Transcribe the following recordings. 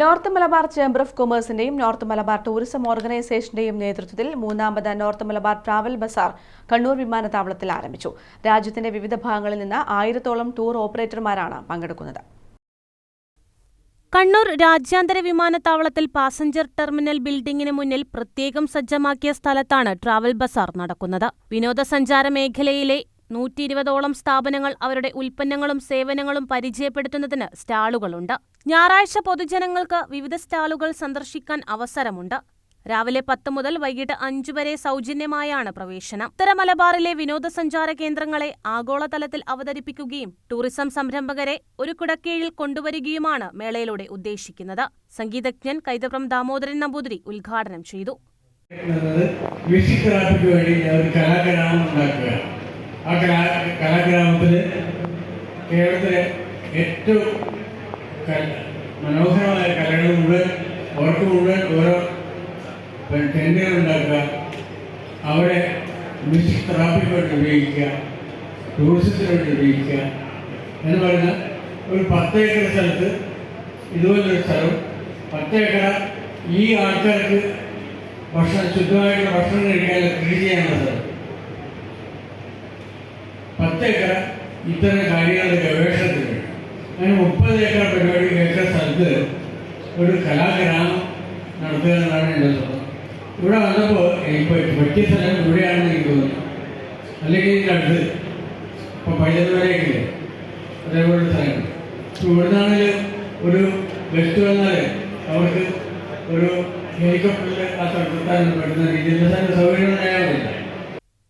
North Malabar chamber of കൊമേഴ്സിന്റെയും north Malabar tourism ഓർഗനൈസേഷന്റെയും നേതൃത്വത്തിൽ മൂന്നാമത് north Malabar travel bazaar Kannur വിമാനത്താവളത്തിൽ ആരംഭിച്ചു. രാജ്യത്തിന്റെ വിവിധ ഭാഗങ്ങളിൽ നിന്ന് ആയിരത്തോളം ടൂർ ഓപ്പറേറ്റർമാരാണ് പങ്കെടുക്കുന്നത്. കണ്ണൂർ രാജ്യാന്തര വിമാനത്താവളത്തിൽ പാസഞ്ചർ ടെർമിനൽ ബിൽഡിംഗിന് മുന്നിൽ പ്രത്യേകം സജ്ജമാക്കിയ സ്ഥലത്താണ് ട്രാവൽ ബസാർ നടക്കുന്നത്. വിനോദസഞ്ചാര മേഖലയിലെ നൂറ്റി ഇരുപതോളം സ്ഥാപനങ്ങൾ അവരുടെ ഉൽപ്പന്നങ്ങളും സേവനങ്ങളും പരിചയപ്പെടുത്തുന്നതിന് സ്റ്റാളുകളുണ്ട്. ഞായറാഴ്ച പൊതുജനങ്ങൾക്ക് വിവിധ സ്റ്റാളുകൾ സന്ദർശിക്കാൻ അവസരമുണ്ട്. രാവിലെ പത്ത് മുതൽ വൈകിട്ട് അഞ്ചു വരെ സൗജന്യമായാണ് പ്രവേശനം. ഉത്തര മലബാറിലെ വിനോദസഞ്ചാര കേന്ദ്രങ്ങളെ ആഗോളതലത്തിൽ അവതരിപ്പിക്കുകയും ടൂറിസം സംരംഭകരെ ഒരു കുടക്കീഴിൽ കൊണ്ടുവരികയുമാണ് മേളയിലൂടെ ഉദ്ദേശിക്കുന്നത്. സംഗീതജ്ഞൻ കൈതപ്രം ദാമോദരൻ നമ്പൂതിരി ഉദ്ഘാടനം ചെയ്തു. വേണ്ടി ഒരു കലാഗ്രാമം ഉണ്ടാക്കുക ആ കലാ കലാഗ്രാമത്തിൽ കേരളത്തിലെ ഏറ്റവും മനോഹരമായ കലകൾ മുഴുവൻ അവർക്ക് മുഴുവൻ ഓരോ ടെൻഡുകൾ ഉണ്ടാക്കുക അവരെ മ്യൂസിക് തെറാപ്പിക്ക് വേണ്ടി ഉപയോഗിക്കുക ടൂറിസത്തിന് വേണ്ടി ഉപയോഗിക്കുക എന്ന് പറയുന്ന ഒരു പത്ത് ഏക്കർ സ്ഥലത്ത് ഇതുപോലൊരു സ്ഥലം. പത്ത് ഏക്കർ ഈ ആൾക്കാർക്ക് ഭക്ഷണം ശുദ്ധമായിട്ടുള്ള ഭക്ഷണം കഴിക്കാനുള്ള കൃഷി ചെയ്യാനുള്ള സ്ഥലം. ഏക്കർ ഇത്തരം കാര്യങ്ങളുടെ ഗവേഷണത്തിന് അങ്ങനെ മുപ്പത് ഏക്കർ പരിപാടി ഏക്കർ സ്ഥലത്ത് ഒരു കലാഗ്രാമം നടത്തുക എന്നാണ് എന്റെ സ്വപ്നം ഇവിടെ വന്നപ്പോൾ ഇപ്പോൾ പറ്റിയ സ്ഥലം ഇവിടെയാണെന്ന് എനിക്ക് തോന്നുന്നു. അല്ലെങ്കിൽ ഇതിന്റെ അടുത്ത് ഇപ്പോൾ പൈതൽവരയൊക്കെ അതേപോലെ സ്ഥലങ്ങൾ ഇപ്പോൾ ഇവിടുന്നാണെങ്കിൽ ഒരു ഗസ്റ്റ് വന്നാൽ അവർക്ക് ഒരു ഹെലികോപ്റ്ററിൽ ആ സ്ഥലത്തെത്താൻ പറ്റുന്ന രീതിയിൽ സൗകര്യം ഉണ്ടായാറില്ല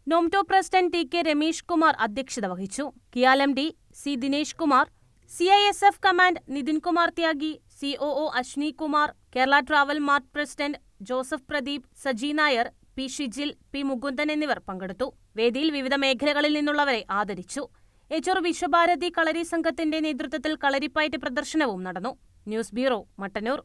NOMTO president T K Ramesh Kumar അധ്യക്ഷത വഹിച്ചു. കിയാലം D C Dinesh Kumar C I S F command Nitin Kumar Tyagi C O O Ashwini Kumar Kerala travel mart president Joseph Pradeep Saji Nair P Shijil P Mukundan എന്നിവർ പങ്കെടുത്തു. വേദിയിൽ വിവിധ മേഖലകളിൽ നിന്നുള്ളവരെ ആദരിച്ചു. എച്ചോർ വിശ്വഭാരതി കളരി സംഘത്തിന്റെ നേതൃത്വത്തിൽ കളരിപ്പയറ്റ് പ്രദർശനവും നടന്നു. News bureau Mattannur.